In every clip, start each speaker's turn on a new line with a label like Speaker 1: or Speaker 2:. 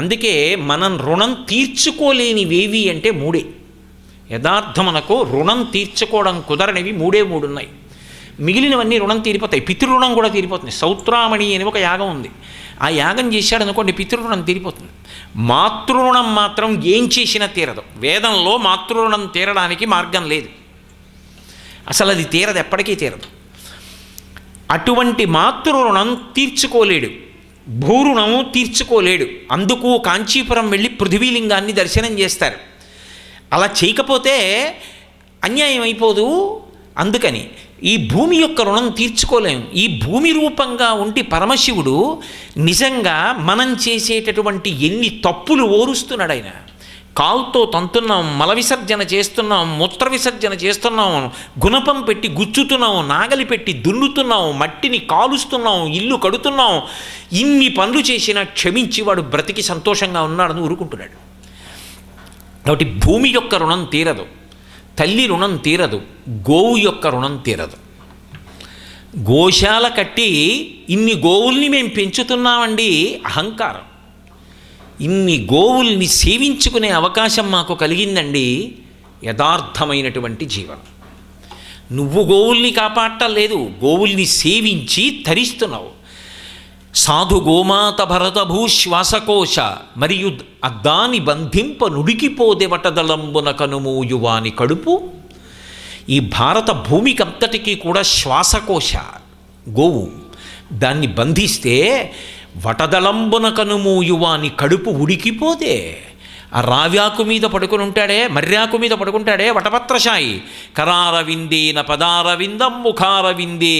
Speaker 1: అందుకే మనం రుణం తీర్చుకోలేనివేవి అంటే మూడే యథార్థమనకు రుణం తీర్చుకోవడం కుదరనివి మూడే మూడు ఉన్నాయి మిగిలినవన్నీ రుణం తీరిపోతాయి పితృరుణం కూడా తీరిపోతుంది సౌత్రామణి అని ఒక యాగం ఉంది ఆ యాగం చేశాడు అనుకోండి పితృరుణం తీరిపోతుంది మాతృరుణం మాత్రం ఏం చేసినా తీరదు వేదంలో మాతృరుణం తీరడానికి మార్గం లేదు అసలు అది తీరదు ఎప్పటికీ తీరదు అటువంటి మాతృరుణం తీర్చుకోలేడు భూరుణం తీర్చుకోలేడు అందుకు కాంచీపురం వెళ్ళి పృథ్వీలింగాన్ని దర్శనం చేస్తారు అలా చేయకపోతే అన్యాయం అయిపోదు అందుకని ఈ భూమి యొక్క రుణం తీర్చుకోలేము ఈ భూమి రూపంగా ఉండి పరమశివుడు నిజంగా మనం చేసేటటువంటి ఎన్ని తప్పులు ఓరుస్తున్నాడు ఆయన కాలుతో తంతున్నాం మల విసర్జన చేస్తున్నాం మూత్ర విసర్జన చేస్తున్నాం గుణపం పెట్టి గుచ్చుతున్నాం నాగలి పెట్టి దున్నుతున్నాం మట్టిని కాలుస్తున్నాం ఇల్లు కడుతున్నాం ఇన్ని పనులు చేసినా క్షమించి వాడు బ్రతికి సంతోషంగా ఉన్నాడని ఊరుకుంటున్నాడు కాబట్టి భూమి యొక్క రుణం తీరదు తల్లి రుణం తీరదు గోవు యొక్క రుణం తీరదు గోశాల కట్టి ఇన్ని గోవుల్ని మేము పెంచుతున్నామండి అహంకారం ఇన్ని గోవుల్ని సేవించుకునే అవకాశం మాకు కలిగిందండి యథార్థమైనటువంటి జీవనం నువ్వు గోవుల్ని కాపాడటం లేదు గోవుల్ని సేవించి తరిస్తున్నావు సాధు గోమాత భూ శ్వాసకోశ మరియు అద్దాని బంధింప నుడికిపోదే నుడికిపోదెవటదలంబున కనుమూయువాని కడుపు ఈ భారత భూమికంతటికీ కూడా శ్వాసకోశ గోవు దాన్ని బంధిస్తే వటదళంబున కనుమూయువాని కడుపు ఉడికిపోతే ఆ రావ్యాకు మీద పడుకునుంటాడే మర్యాకు మీద పడుకుంటాడే వటపత్రశాయి న పదారవిందం ముఖారవిందే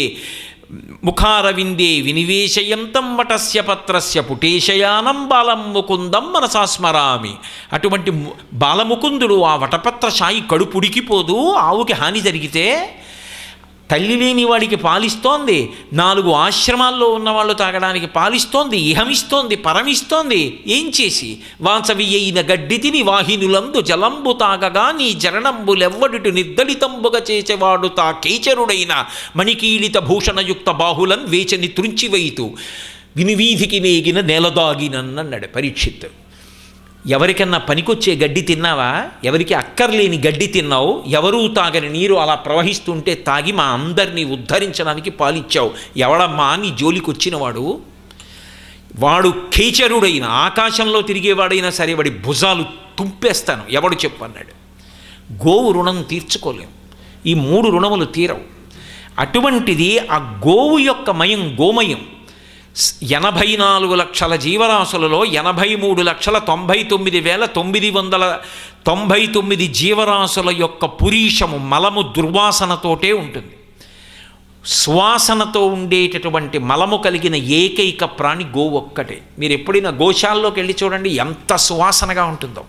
Speaker 1: ముఖారవిందే వినివేశయంతం వటస్య పత్రస్య పుటేశయానం బాలం ముకుందం మనసాస్మరామి అటువంటి బాలముకుందుడు ఆ వటపత్ర సాయి కడుపుడికిపోదు ఆవుకి హాని జరిగితే తల్లి లేని వాడికి పాలిస్తోంది నాలుగు ఆశ్రమాల్లో ఉన్నవాళ్ళు తాగడానికి పాలిస్తోంది ఇహమిస్తోంది పరమిస్తోంది ఏం చేసి వాసవి అయిన గడ్డి తిని వాహినులందు జలంబు తాగగా నీ జరణంబులెవ్వడుటు నిర్దలితంబుగా చేసేవాడు తా కేచరుడైన మణికీలిత భూషణయుక్త బాహులన్ వేచని తృంచివైతు వినివీధికి నేగిన నెలదాగినన్నడు పరీక్షిత్తు ఎవరికన్నా పనికొచ్చే గడ్డి తిన్నావా ఎవరికి అక్కర్లేని గడ్డి తిన్నావు ఎవరూ తాగని నీరు అలా ప్రవహిస్తుంటే తాగి మా అందరినీ ఉద్ధరించడానికి పాలిచ్చావు ఎవడమ్మా నీ జోలికొచ్చినవాడు వాడు కేచరుడైన ఆకాశంలో తిరిగేవాడైనా సరే వాడి భుజాలు తుంపేస్తాను ఎవడు చెప్పు అన్నాడు గోవు రుణం తీర్చుకోలేము ఈ మూడు రుణములు తీరవు అటువంటిది ఆ గోవు యొక్క మయం గోమయం ఎనభై నాలుగు లక్షల జీవరాశులలో ఎనభై మూడు లక్షల తొంభై తొమ్మిది వేల తొమ్మిది వందల తొంభై తొమ్మిది జీవరాశుల యొక్క పురీషము మలము దుర్వాసనతోటే ఉంటుంది శ్వాసనతో ఉండేటటువంటి మలము కలిగిన ఏకైక ప్రాణి గో ఒక్కటే మీరు ఎప్పుడైనా గోశాల్లోకి వెళ్ళి చూడండి ఎంత సువాసనగా ఉంటుందో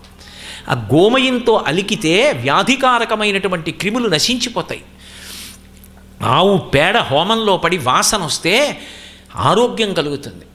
Speaker 1: ఆ గోమయంతో అలికితే వ్యాధికారకమైనటువంటి క్రిములు నశించిపోతాయి ఆవు పేడ హోమంలో పడి వాసన వస్తే ఆరోగ్యం కలుగుతుంది